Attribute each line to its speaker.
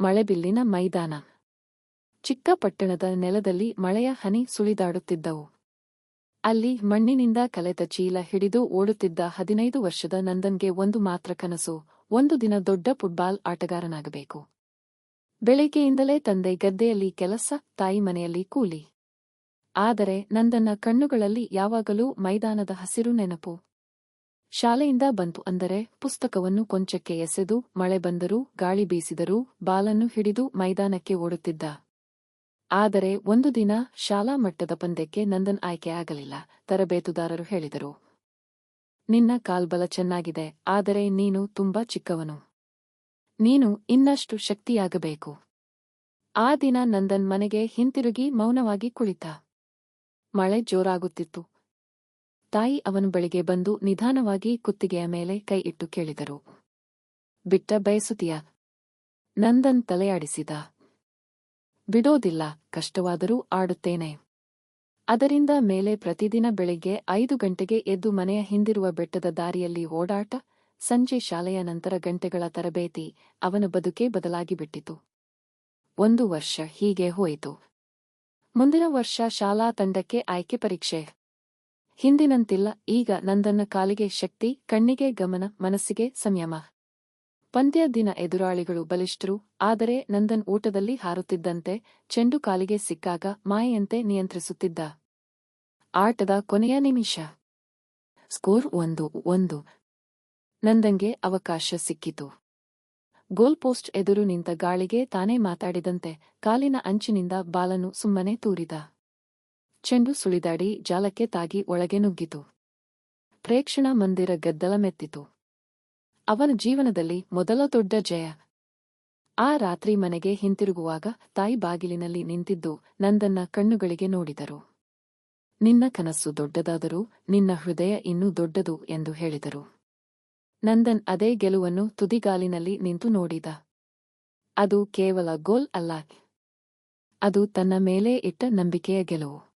Speaker 1: ಮಳೆಬಿಲ್ಲಿನ ಮೈದಾನ. ಚಿಕ್ಕ ಪಟ್ಟಣದ ನೆಲದಲ್ಲಿ ಮಳೆಯ ಹನಿ ಸುಳಿದಾಡುತ್ತಿದ್ದವು. ಅಲ್ಲಿ ಮಣ್ಣಿನಿಂದ ಕಲೆತ ಚೀಲ ಹಿಡಿದು ಓಡುತ್ತಿದ್ದ ಹದಿನೈದು ವರ್ಷದ ನಂದನ್ಗೆ ಒಂದು ಮಾತ್ರ ಕನಸು, ಒಂದು ದಿನ ದೊಡ್ಡ ಫುಟ್ಬಾಲ್ ಆಟಗಾರನಾಗಬೇಕು. ಬೆಳಿಗ್ಗೆಯಿಂದಲೇ ತಂದೆ ಗದ್ದೆಯಲ್ಲಿ ಕೆಲಸ, ತಾಯಿ ಮನೆಯಲ್ಲಿ ಕೂಲಿ. ಆದರೆ ನಂದನ್ನ ಕಣ್ಣುಗಳಲ್ಲಿ ಯಾವಾಗಲೂ ಮೈದಾನದ ಹಸಿರು ನೆನಪು. ಶಾಲೆಯಿಂದ ಬಂತು ಅಂದರೆ ಪುಸ್ತಕವನ್ನು ಕೊಂಚಕ್ಕೆ ಎಸೆದು ಮಳೆ ಬಂದರೂ ಗಾಳಿ ಬೀಸಿದರೂ ಬಾಲನ್ನು ಹಿಡಿದು ಮೈದಾನಕ್ಕೆ ಓಡುತ್ತಿದ್ದ. ಆದರೆ ಒಂದು ದಿನ ಶಾಲಾ ಮಟ್ಟದ ಪಂದ್ಯಕ್ಕೆ ನಂದನ್ ಆಯ್ಕೆಯಾಗಲಿಲ್ಲ ತರಬೇತುದಾರರು ಹೇಳಿದರು. ನಿನ್ನ ಕಾಲ್ಬಲ ಚೆನ್ನಾಗಿದೆ, ಆದರೆ ನೀನು ತುಂಬಾ ಚಿಕ್ಕವನು. ನೀನು ಇನ್ನಷ್ಟು ಶಕ್ತಿಯಾಗಬೇಕು. ಆ ದಿನ ನಂದನ್ ಮನೆಗೆ ಹಿಂತಿರುಗಿ ಮೌನವಾಗಿ ಕುಳಿತ. ಮಳೆ ಜೋರಾಗುತ್ತಿತ್ತು ತಾಯಿ ಅವನು ಬಳಿಗೆ ಬಂದು ನಿಧಾನವಾಗಿ ಕುತ್ತಿಗೆಯ ಮೇಲೆ ಕೈ ಇಟ್ಟು ಕೇಳಿದರು. ಬಿಟ್ಟ ಬಯಸುತ್ತೀಯ? ನಂದನ್ ತಲೆಯಾಡಿಸಿದ. ಬಿಡೋದಿಲ್ಲ, ಕಷ್ಟವಾದರೂ ಆಡುತ್ತೇನೆ. ಅದರಿಂದ ಮೇಲೆ ಪ್ರತಿದಿನ ಬೆಳಿಗ್ಗೆ ಐದು ಗಂಟೆಗೆ ಎದ್ದು ಮನೆಯ ಹಿಂದಿರುವ ಬೆಟ್ಟದ ದಾರಿಯಲ್ಲಿ ಓಡಾಟ, ಸಂಜೆ ಶಾಲೆಯ ನಂತರ ಗಂಟೆಗಳ ತರಬೇತಿ, ಅವನ ಬದುಕೇ ಬದಲಾಗಿಬಿಟ್ಟಿತು ಒಂದು ವರ್ಷ ಹೀಗೆ ಹೋಯಿತು. ಮುಂದಿನ ವರ್ಷ ಶಾಲಾ ತಂಡಕ್ಕೆ ಆಯ್ಕೆ ಪರೀಕ್ಷೆ. ಹಿಂದಿನಂತಿಲ್ಲ, ಈಗ ನಂದನ್ನ ಕಾಲಿಗೆ ಶಕ್ತಿ, ಕಣ್ಣಿಗೆ ಗಮನ, ಮನಸ್ಸಿಗೆ ಸಂಯಮ. ಪಂದ್ಯ ದಿನ ಎದುರಾಳಿಗಳು ಬಲಿಷ್ಠರು, ಆದರೆ ನಂದನ್ ಊಟದಲ್ಲಿ ಹಾರುತ್ತಿದ್ದಂತೆ, ಚೆಂಡು ಕಾಲಿಗೆ ಸಿಕ್ಕಾಗ ಮಾಯೆಯಂತೆ ನಿಯಂತ್ರಿಸುತ್ತಿದ್ದ. ಆಟದ ಕೊನೆಯ ನಿಮಿಷ. ಸ್ಕೋರ್ ಒಂದು ಒಂದು. ನಂದನ್ಗೆ ಅವಕಾಶ ಸಿಕ್ಕಿತು. ಗೋಲ್ ಪೋಸ್ಟ್ ಎದುರು ನಿಂತ ಗಾಳಿಗೆ ತಾನೇ ಮಾತಾಡಿದಂತೆ, ಕಾಲಿನ ಅಂಚಿನಿಂದ ಬಾಲನ್ನು ಸುಮ್ಮನೆ ತೂರಿದ. ಚೆಂಡು ಸುಳಿದಾಡಿ ಜಾಲಕ್ಕೆ ತಾಗಿ ಒಳಗೆ ನುಗ್ಗಿತು. ಪ್ರೇಕ್ಷಣಾ ಮಂದಿರ ಗದ್ದಲ ಮೆತ್ತಿತು. ಅವನ ಜೀವನದಲ್ಲಿ ಮೊದಲ ದೊಡ್ಡ ಜಯ. ಆ ರಾತ್ರಿ ಮನೆಗೆ ಹಿಂತಿರುಗುವಾಗ ತಾಯಿ ಬಾಗಿಲಿನಲ್ಲಿ ನಿಂತಿದ್ದು ನಂದನ್ನ ಕಣ್ಣುಗಳಿಗೆ ನೋಡಿದರು. ನಿನ್ನ ಕನಸು ದೊಡ್ಡದಾದರೂ ನಿನ್ನ ಹೃದಯ ಇನ್ನೂ ದೊಡ್ಡದು ಎಂದು ಹೇಳಿದರು. ನಂದನ್ ಅದೇ ಗೆಲುವನ್ನು ತುದಿಗಾಲಿನಲ್ಲಿ ನಿಂತು ನೋಡಿದ. ಅದು ಕೇವಲ ಗೋಲ್ ಅಲ್ಲ. ಅದು ತನ್ನ ಮೇಲೆ ಇಟ್ಟ ನಂಬಿಕೆಯ ಗೆಲುವು.